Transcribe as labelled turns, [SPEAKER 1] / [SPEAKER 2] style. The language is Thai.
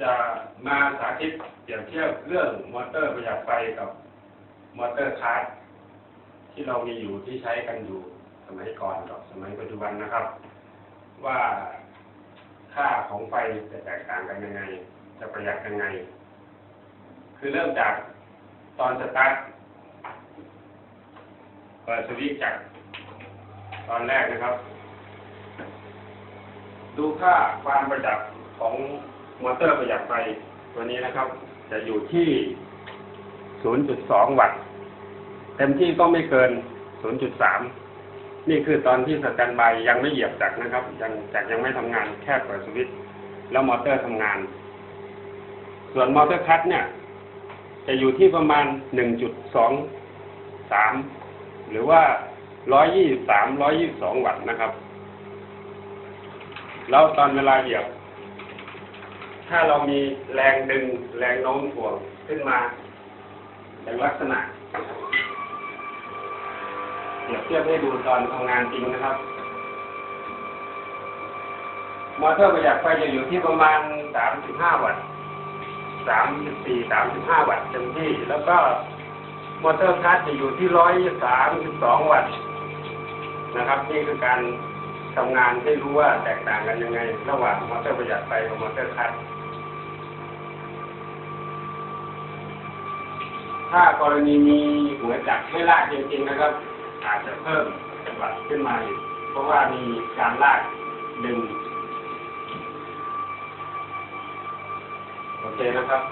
[SPEAKER 1] จะมาสาธิตเปรียบเทียบเรื่องมอเตอร์ประหยัดไฟกับมอเตอร์คาร์ดที่เรามีอยู่ที่ใช้กันอยู่สมัยก่อนกับสมัยปัจจุบันนะครับ ว่าค่าของไฟจะแตกต่างกันยังไง จะประหยัดยังไง คือเริ่มจากตอนสตาร์ทเปิดสวิตช์จากตอนแรกนะครับ ดูค่าความประหยัดของมอเตอร์ประหยัดไฟตัวนี้นะครับ จะอยู่ที่ 0.2 วัตต์ เต็มที่ก็ไม่เกิน 0.3 นี่คือตอนที่สแตนบายยังไม่เหยียบจักรนะครับ ยังจักรยังไม่ทำงานแค่เปิดสวิตช์แล้วมอเตอร์ทำงาน ส่วนมอเตอร์คัตเนี่ย จะอยู่ที่ประมาณ 1.23 หรือว่า 123 122 วัตต์นะครับ แล้วตอนเวลาเหยียบ ถ้าเรามีแรงดึงแรงโน้มถ่วงขึ้นมาอย่างลักษณะเปรียบเทียบให้ดูตอนทำงานจริงนะครับ มอเตอร์ประหยัดไฟจะอยู่ที่ประมาณ 35 วัตต์ 34 35 วัตต์เต็มที่ แล้วก็มอเตอร์คัสจะอยู่ที่ 132 วัตต์นะครับ นี่คือการ ทำงานให้รู้ว่าแตกต่างกันยังไง ระหว่างมอเตอร์ประหยัดไฟกับมอเตอร์คัสถ้ากรณีมีหัวจักรไม่ลากจริงๆนะครับ อาจจะเพิ่มจังหวัดขึ้นมาอีกเพราะว่ามีการลากดึงโอเคนะครับ